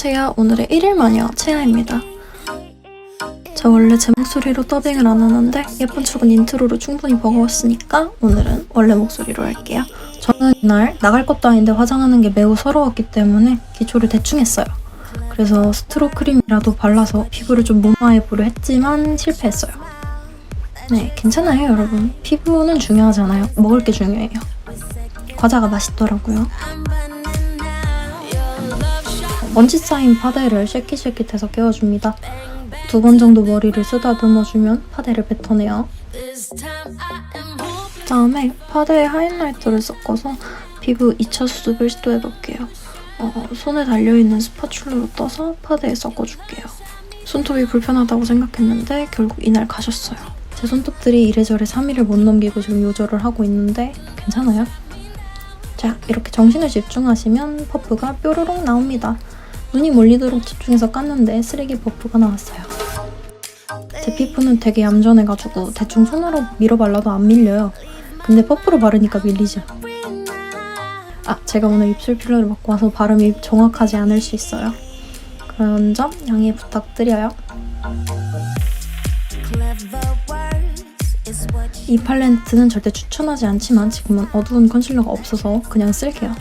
안녕하세요. 오늘의 1일 마녀 채아입니다. 저 원래 제 목소리로 더빙을 안 하는데 예쁜 척은 인트로로 충분히 버거웠으니까 오늘은 원래 목소리로 할게요. 저는 이날 나갈 것도 아닌데 화장하는 게 매우 서러웠기 때문에 기초를 대충 했어요. 그래서 스트로 크림이라도 발라서 피부를 좀 무마해 보려 했지만 실패했어요. 네, 괜찮아요, 여러분. 피부는 중요하잖아요. 먹을 게 중요해요. 과자가 맛있더라고요. 먼지 쌓인 파데를 쉐킷쉐킷해서 깨워줍니다. 두 번 정도 머리를 쓰다듬어주면 파데를 뱉어내요. 다음에 파데에 하이라이터를 섞어서 피부 2차 수습을 시도해볼게요. 어, 손에 달려있는 스파츌러로 떠서 파데에 섞어줄게요. 손톱이 불편하다고 생각했는데 결국 이날 가셨어요. 제 손톱들이 이래저래 3일을 못 넘기고 지금 요절을 하고 있는데 괜찮아요? 자, 이렇게 정신을 집중하시면 퍼프가 뾰로롱 나옵니다. 눈이 몰리도록 집중해서 깠는데 쓰레기 퍼프가 나왔어요. 제 피부는 되게 얌전해가지고 대충 손으로 밀어 발라도 안 밀려요. 근데 퍼프로 바르니까 밀리죠. 아, 제가 오늘 입술 필러를 받고 와서 발음이 정확하지 않을 수 있어요. 그런 점 양해 부탁드려요. 이 팔레트는 절대 추천하지 않지만 지금은 어두운 컨실러가 없어서 그냥 쓸게요.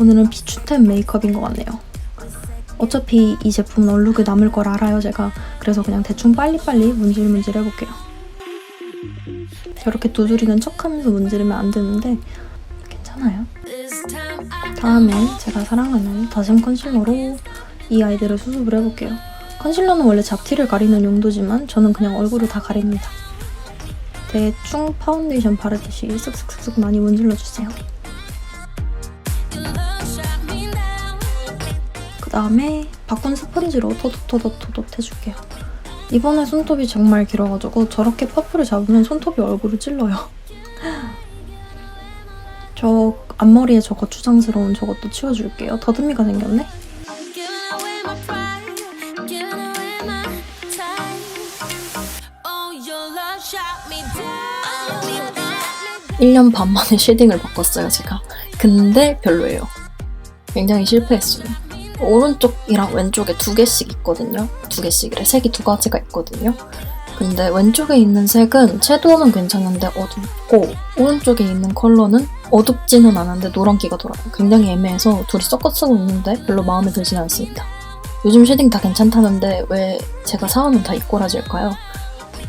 오늘은 비추템 메이크업인 것 같네요. 어차피 이 제품은 얼룩에 남을 걸 알아요, 제가. 그래서 그냥 대충 빨리빨리 문질문질 해볼게요. 저렇게 두드리는 척하면서 문지르면 안 되는데 괜찮아요. 다음엔 제가 사랑하는 다샘 컨실러로 이 아이들을 수습을 해볼게요. 컨실러는 원래 잡티를 가리는 용도지만 저는 그냥 얼굴을 다 가립니다. 대충 파운데이션 바르듯이 쓱쓱쓱쓱 많이 문질러주세요. 그 다음에 바꾼 스펀지로 토독토독토독 해줄게요. 이번에 손톱이 정말 길어가지고 저렇게 퍼프를 잡으면 손톱이 얼굴을 찔러요. 저 앞머리에 저 거 추장스러운 저것도 치워줄게요. 더듬이가 생겼네? Giving away my pride, giving away my time. Oh, your love shot me down. Oh, you got me 1년 반 만에 쉐딩을 바꿨어요, 제가. 근데 별로예요. 굉장히 실패했어요. 오른쪽이랑 왼쪽에 두 개씩 있거든요. 두 개씩이래. 색이 두 가지가 있거든요. 근데 왼쪽에 있는 색은 채도는 괜찮은데 어둡고 오른쪽에 있는 컬러는 어둡지는 않은데 노란기가 돌아요. 굉장히 애매해서 둘이 섞어 쓰고 있는데 별로 마음에 들진 않습니다. 요즘 쉐딩 다 괜찮다는데 왜 제가 사오는 다 이꼬라질까요?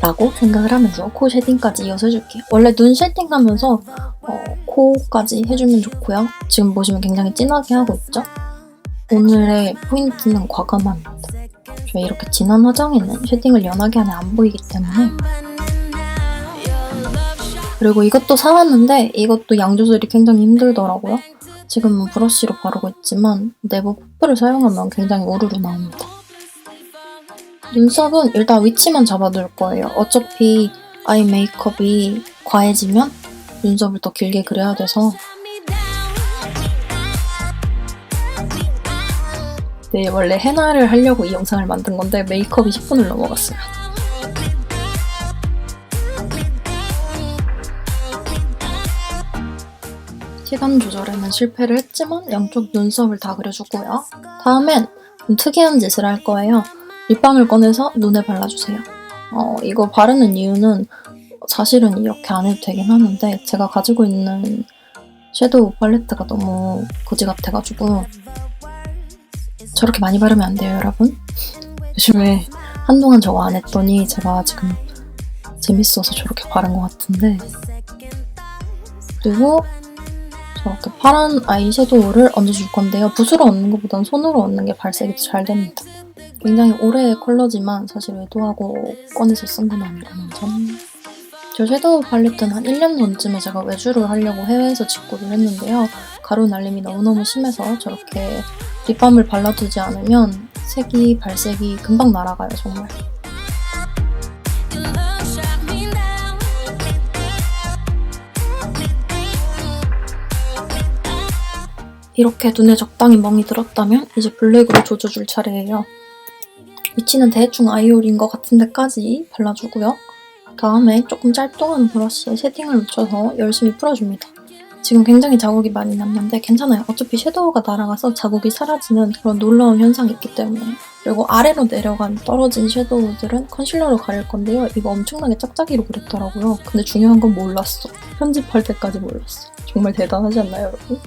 라고 생각을 하면서 코 쉐딩까지 이어서 해줄게요. 원래 눈 쉐딩하면서 어, 코까지 해주면 좋고요. 지금 보시면 굉장히 진하게 하고 있죠? 오늘의 포인트는 과감함입니다. 저 이렇게 진한 화장에는 쉐딩을 연하게 하면 안 보이기 때문에 그리고 이것도 사왔는데 이것도 양 조절이 굉장히 힘들더라고요. 지금은 브러쉬로 바르고 있지만 내부 퍼프를 사용하면 굉장히 우르르 나옵니다. 눈썹은 일단 위치만 잡아둘 거예요. 어차피 아이 메이크업이 과해지면 눈썹을 더 길게 그려야 돼서 네, 원래 헤나를 하려고 이 영상을 만든 건데 메이크업이 10분을 넘어갔어요. 시간 조절에는 실패를 했지만 양쪽 눈썹을 다 그려주고요. 다음엔 좀 특이한 짓을 할 거예요. 립밤을 꺼내서 눈에 발라주세요. 어, 이거 바르는 이유는 사실은 이렇게 안 해도 되긴 하는데 제가 가지고 있는 섀도우 팔레트가 너무 거지 같아가지고 저렇게 많이 바르면 안 돼요, 여러분. 요즘에 한동안 저거 안 했더니 제가 지금 재밌어서 저렇게 바른 것 같은데 그리고 저렇게 파란 아이섀도우를 얹어줄 건데요. 붓으로 얹는 것보단 손으로 얹는 게 발색이 더잘 됩니다. 굉장히 오래의 컬러지만 사실 의도하고 꺼내서 쓴건 아니라는 점. 저 섀도우 팔레트는 한 1년 전쯤에 제가 외주를 하려고 해외에서 직구를 했는데요. 가루 날림이 너무너무 심해서 저렇게 립밤을 발라두지 않으면 색이, 발색이 금방 날아가요, 정말. 이렇게 눈에 적당히 멍이 들었다면 이제 블랙으로 조져줄 차례예요. 위치는 대충 아이올인 것 같은 데까지 발라주고요. 다음에 조금 짤뚱한 브러쉬에 쉐딩을 묻혀서 열심히 풀어줍니다. 지금 굉장히 자국이 많이 남는데 괜찮아요. 어차피 섀도우가 날아가서 자국이 사라지는 그런 놀라운 현상이 있기 때문에. 그리고 아래로 내려간 떨어진 섀도우들은 컨실러로 가릴 건데요. 이거 엄청나게 짝짝이로 그렸더라고요. 근데 중요한 건 몰랐어. 편집할 때까지 몰랐어. 정말 대단하지 않나요, 여러분?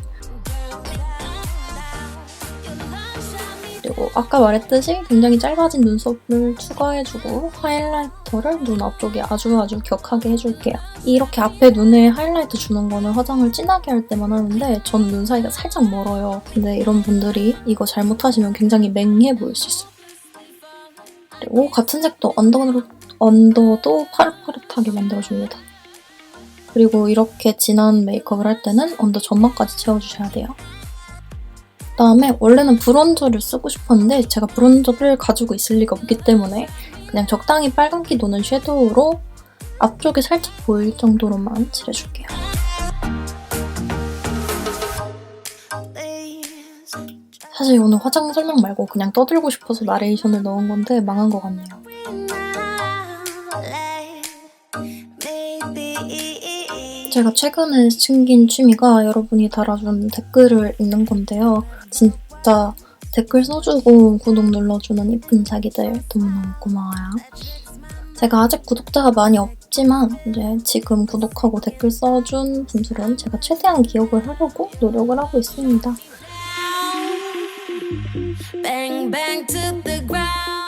그리고 아까 말했듯이 굉장히 짧아진 눈썹을 추가해주고 하이라이터를 눈 앞쪽에 아주 아주 격하게 해줄게요. 이렇게 앞에 눈에 하이라이트 주는 거는 화장을 진하게 할 때만 하는데 저는 눈 사이가 살짝 멀어요. 근데 이런 분들이 이거 잘못하시면 굉장히 맹해 보일 수 있어요. 그리고 같은 색도 언더로, 언더도 파릇파릇하게 만들어줍니다. 그리고 이렇게 진한 메이크업을 할 때는 언더 점막까지 채워주셔야 돼요. 그다음에 원래는 브론저를 쓰고 싶었는데 제가 브론저를 가지고 있을 리가 없기 때문에 그냥 적당히 빨간기 도는 섀도우로 앞쪽에 살짝 보일 정도로만 칠해줄게요. 사실 오늘 화장 설명 말고 그냥 떠들고 싶어서 나레이션을 넣은 건데 망한 것 같네요. 제가 최근에 챙긴 취미가 여러분이 달아준 댓글을 읽는 건데요. 진짜 댓글 써주고 구독 눌러주는 이쁜 자기들 너무너무 고마워요. 제가 아직 구독자가 많이 없지만 이제 지금 구독하고 댓글 써준 분들은 제가 최대한 기억을 하려고 노력을 하고 있습니다.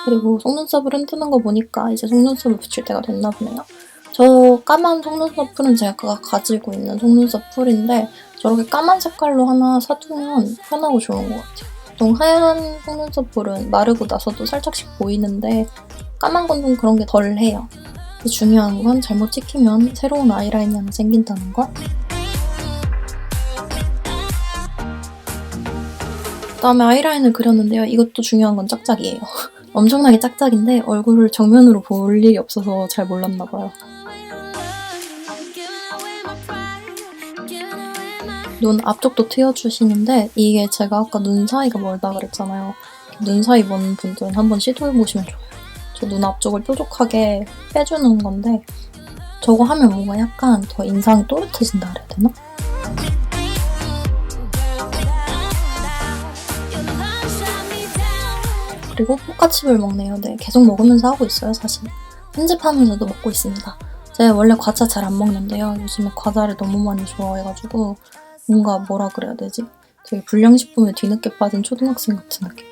그리고 속눈썹을 흔드는 거 보니까 이제 속눈썹을 붙일 때가 됐나 보네요. 저 까만 속눈썹 풀은 제가 가지고 있는 속눈썹 풀인데 저렇게 까만 색깔로 하나 사두면 편하고 좋은 것 같아요. 보통 하얀 속눈썹 풀은 마르고 나서도 살짝씩 보이는데 까만 건 좀 그런 게 덜해요. 근데 중요한 건 잘못 찍히면 새로운 아이라인이 하나 생긴다는 거. 그다음에 아이라인을 그렸는데요. 이것도 중요한 건 짝짝이에요. 엄청나게 짝짝인데 얼굴을 정면으로 볼 일이 없어서 잘 몰랐나 봐요. 눈 앞쪽도 트여주시는데 이게 제가 아까 눈 사이가 멀다 그랬잖아요. 눈 사이 먼 분들은 한번 시도해보시면 좋아요. 저 눈 앞쪽을 뾰족하게 빼주는 건데 저거 하면 뭔가 약간 더 인상이 또렷해진다 그래야 되나? 그리고 포카칩을 먹네요. 네, 계속 먹으면서 하고 있어요, 사실. 편집하면서도 먹고 있습니다. 제가 원래 과자 잘 안 먹는데요. 요즘에 과자를 너무 많이 좋아해가지고 뭔가 뭐라 그래야 되지? 되게 불량식품에 뒤늦게 빠진 초등학생 같은 느낌.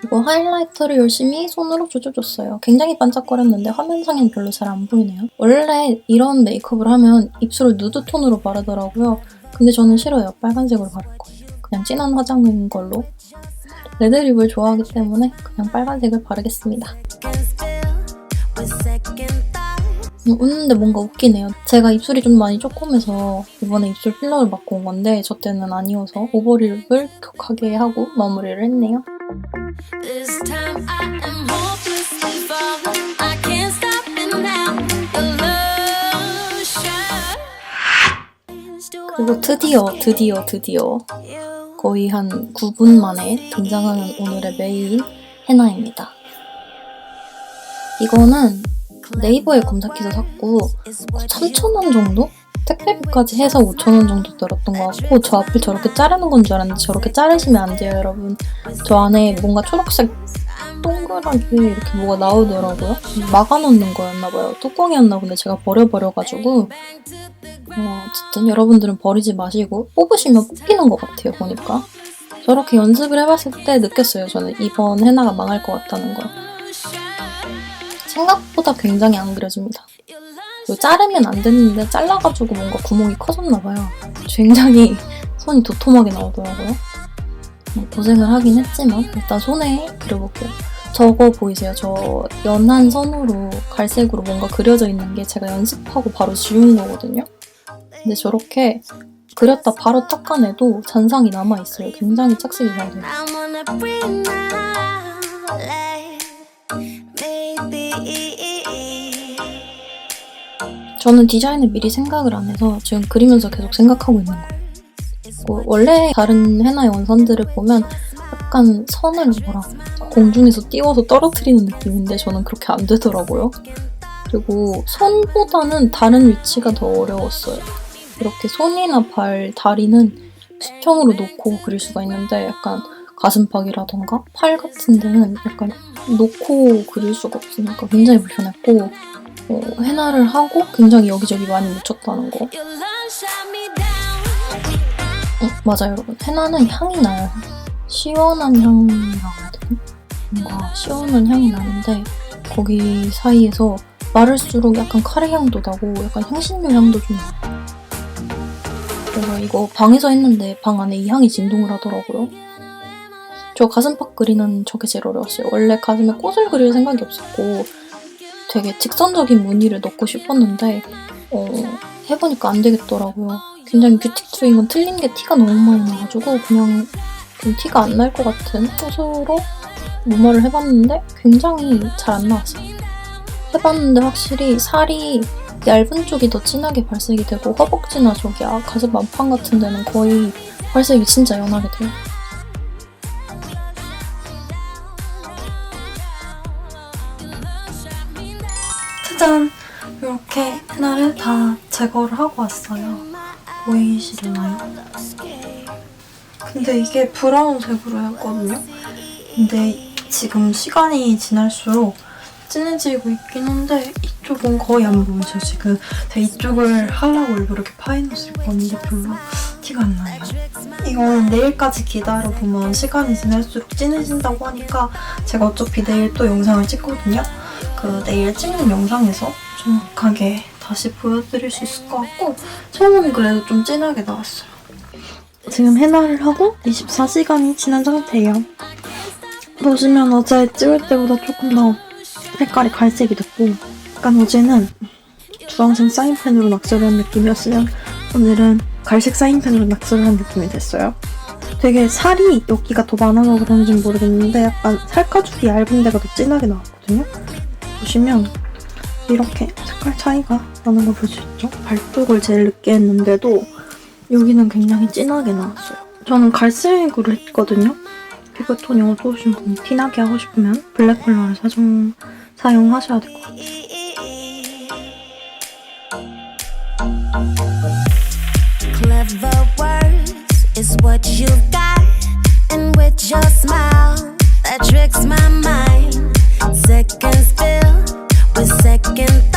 그리고 하이라이터를 열심히 손으로 조져줬어요. 굉장히 반짝거렸는데 화면상엔 별로 잘 안 보이네요. 원래 이런 메이크업을 하면 입술을 누드톤으로 바르더라고요. 근데 저는 싫어요. 빨간색으로 바를 거예요. 그냥 진한 화장인 걸로. 레드립을 좋아하기 때문에 그냥 빨간색을 바르겠습니다. 웃는데 뭔가 웃기네요. 제가 입술이 좀 많이 조그매서 이번에 입술 필러를 맞고 온 건데 저 때는 아니어서 오버립을 격하게 하고 마무리를 했네요. 그리고 드디어 드디어 드디어 거의 한 9분 만에 등장하는 오늘의 메인 헤나입니다. 이거는 네이버에 검색해서 샀고 3,000원 정도? 택배비까지 해서 5,000원 정도 들었던 것 같고 저 앞을 저렇게 자르는 건 줄 알았는데 저렇게 자르시면 안 돼요 여러분. 저 안에 뭔가 초록색 동그랗게 이렇게 뭐가 나오더라고요. 막아놓는 거였나봐요. 뚜껑이었나 본데 제가 버려버려가지고. 어, 어쨌든 여러분들은 버리지 마시고 뽑으시면 뽑히는 것 같아요 보니까. 저렇게 연습을 해봤을 때 느꼈어요 저는. 이번 헤나가 망할 것 같다는 걸 생각보다 굉장히 안 그려집니다 자르면 안 됐는데 잘라가지고 뭔가 구멍이 커졌나 봐요. 굉장히 손이 도톰하게 나오더라고요. 뭐 고생을 하긴 했지만 일단 손에 그려볼게요. 저거 보이세요? 저 연한 선으로 갈색으로 뭔가 그려져 있는 게 제가 연습하고 바로 지운 거거든요. 근데 저렇게 그렸다 바로 닦아내도 잔상이 남아있어요. 굉장히 착색이 잘 돼요. 저는 디자인을 미리 생각을 안 해서 지금 그리면서 계속 생각하고 있는 거예요. 뭐 원래 다른 헤나의 원선들을 보면 약간 선을 뭐라 공중에서 띄워서 떨어뜨리는 느낌인데 저는 그렇게 안 되더라고요. 그리고 손보다는 다른 위치가 더 어려웠어요. 이렇게 손이나 발, 다리는 수평으로 놓고 그릴 수가 있는데 약간 가슴팍이라던가 팔 같은 데는 약간 놓고 그릴 수가 없으니까 굉장히 불편했고 어, 헤나를 하고 굉장히 여기저기 많이 묻혔다는 거. 어, 맞아요, 여러분. 헤나는 향이 나요. 시원한 향이라고 해야 되나? 뭔가 시원한 향이 나는데 거기 사이에서 마를수록 약간 카레 향도 나고 약간 향신료 향도 좀 나요. 그래서 이거 방에서 했는데 방 안에 이 향이 진동을 하더라고요. 저 가슴팍 그리는 저게 제일 어려웠어요. 원래 가슴에 꽃을 그릴 생각이 없었고 되게 직선적인 무늬를 넣고 싶었는데 어, 해보니까 안 되겠더라고요. 굉장히 뷰티 트윙은 틀린 게 티가 너무 많이 나가지고 그냥 좀 티가 안 날 것 같은 꽃으로 무마를 해봤는데 굉장히 잘 안 나왔어요. 해봤는데 확실히 살이 얇은 쪽이 더 진하게 발색이 되고 허벅지나 저기 아, 가슴 앞판 같은 데는 거의 발색이 진짜 연하게 돼요. 짜잔! 이렇게 헤나를 다 제거를 하고 왔어요. 보이시려나요? 근데 이게 브라운 색으로 했거든요. 근데 지금 시간이 지날수록 진해지고 있긴 한데 이쪽은 거의 안 보이죠 지금. 제가 이쪽을 하려고 일부러 이렇게 파인옷을 입었는데 별로 티가 안 나요. 이거는 내일까지 기다려보면 시간이 지날수록 진해진다고 하니까 제가 어차피 내일 또 영상을 찍거든요. 그 내일 찍는 영상에서 정확하게 다시 보여드릴 수 있을 것 같고 처음은 그래도 좀 진하게 나왔어요. 지금 해나를 하고 24시간이 지난 상태예요. 보시면 어제 찍을 때보다 조금 더 색깔이 갈색이 됐고 약간 어제는 주황색 사인펜으로 낙서를 한 느낌이었으면 오늘은 갈색 사인펜으로 낙서를 한 느낌이 됐어요. 되게 살이 여기가 더 많아서 그런지 는 모르겠는데 약간 살가죽이 얇은 데가 더 진하게 나왔거든요. 보시면 이렇게 색깔 차이가 나는 걸 볼 수 있죠. 발쪽을 제일 늦게 했는데도 여기는 굉장히 진하게 나왔어요. 저는 갈색으로 했거든요. 피부톤이 어두우신 분 티나게 하고 싶으면 블랙 컬러를 사용, 사용하셔야 될 것 같아요. second spill with second